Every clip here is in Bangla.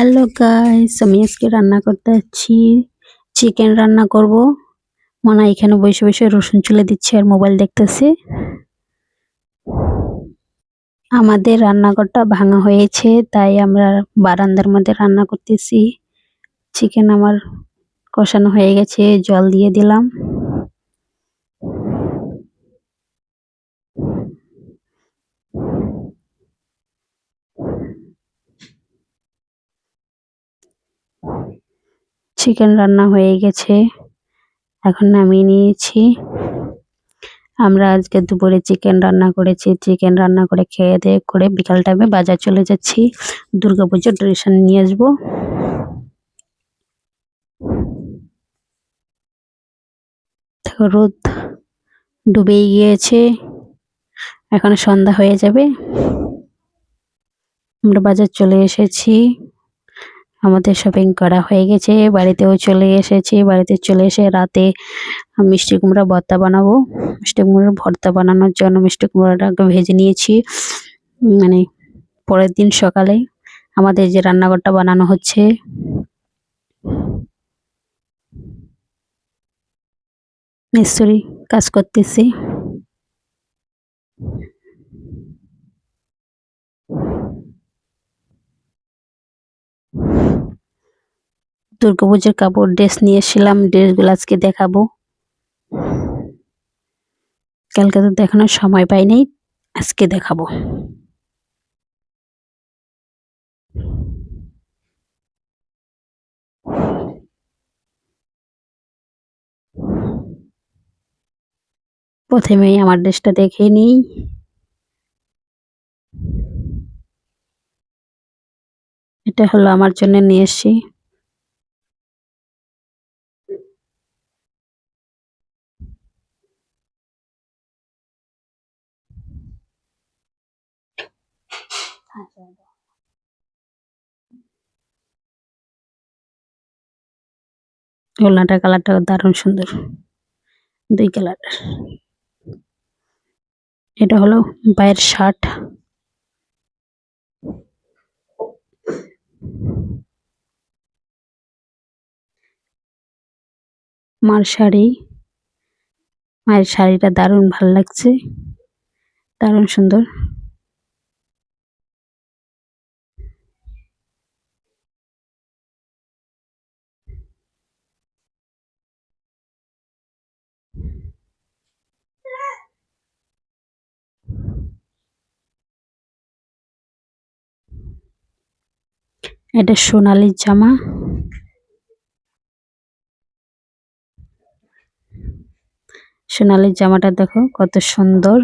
হ্যালো গাইস আমি আজকে রান্না করতে যাচ্ছি। চিকেন রান্না করব। মনা এখানে বসে বসে রসুন চুলে দিচ্ছে আর মোবাইল দেখতেছে। আমাদের রান্নাঘরটা ভাঙা হয়েছে, তাই আমরা বারান্দার মধ্যে রান্না করতেছি। চিকেন আমার কষানো হয়ে গেছে, জল দিয়ে দিলাম। চিকেন রান্না হয়ে গেছে। এখন নামিয়ে নিয়েছি। আমরা আজকে দুপুরে চিকেন রান্না করেছি। চিকেন রান্না করে খেয়ে দিয়ে করে বিকাল টাইমে বাজার চলে যাচ্ছি। দুর্গাপুজোর ড্রেস নিয়ে আসব। রোদ ডুবেই গিয়েছে। এখন সন্ধ্যা হয়ে যাবে। আমরা বাজার চলে এসেছি। আমাদের শপিং করা হয়ে গেছে। বাড়িতেও চলে এসেছি। বাড়িতে চলে এসে রাতে মিষ্টি কুমড়া ভর্তা বানাবো। মিষ্টি কুমড়ার ভর্তা বানানোর জন্য মিষ্টি কুমড়াটাকে ভেজে নিয়েছি। মানে পরের দিন সকালে আমাদের যে রান্নাঘরটা বানানো হচ্ছে। মিস্ত্রি কাজ করতেছি। দুর্গাপুজোর কাপড় ড্রেস নিয়ে এসেছিলাম ড্রেসগুলো আজকে দেখাবো। কালকে তো দেখানোর সময় পাইনি আজকে দেখাবো। প্রথমেই আমার ড্রেসটা দেখে নিই। এটা হলো আমার জন্য নিয়ে এসছি ওলাটা কালারটা দারুণ সুন্দর। দুই কালার এটা হলো পায়ের শার্ট মার শাড়ি। মায়ের শাড়িটা দারুণ ভালো লাগছে। দারুণ সুন্দর। এটা সোনালির জামা। সোনালির জামাটা দেখো কত সুন্দর।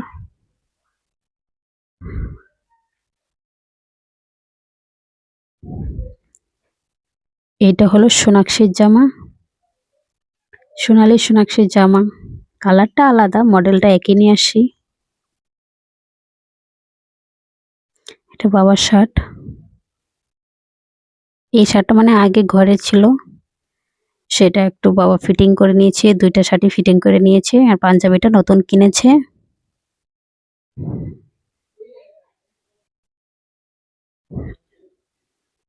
এটা হলো সোনাক্ষীর জামা। সোনালি সোনাক্ষীর জামা। কালারটা আলাদা, মডেলটা একই নিয়ে আসি। এটা বাবার শার্ট। এই শার্টটা মানে আগে ঘরে ছিল। সেটা একটু বাবা ফিটিং করে নিয়েছে, দুইটা শার্টই ফিটিং করে নিয়েছে, আর পাঞ্জাবিটা নতুন কিনেছে।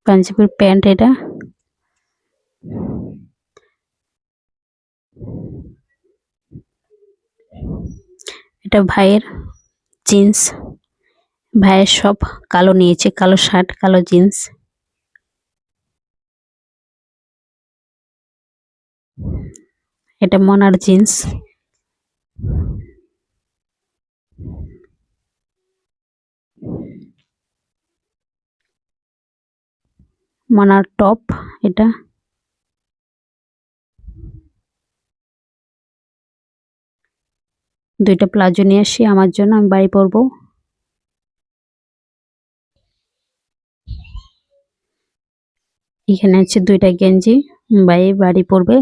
পাঞ্জাবির প্যান্ট এটা। এটা ভাইয়ের জিন্স। ভাইয়ের সব কালো নিয়েছে, কালো শার্ট, কালো জিন্স। এটা মনার জিন্স। মনার টপ এটা। দুইটা প্লাজো নিয়ে আসি, আমার জন্য আমি বাড়ি পরবো। এখানে আছে দুইটা গেঞ্জি, ভাই বাড়ি পরবে।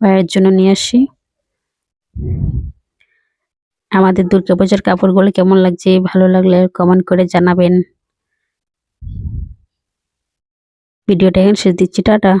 ভাইয়ের জন্য নিয়ে আসি। আমাদের দুর্গাপূজার কাপড়গুলো কেমন লাগছে ভালো লাগলে কমেন্ট করে জানাবেন। ভিডিওটা এখানে শেষ দিচ্ছি, টাটা।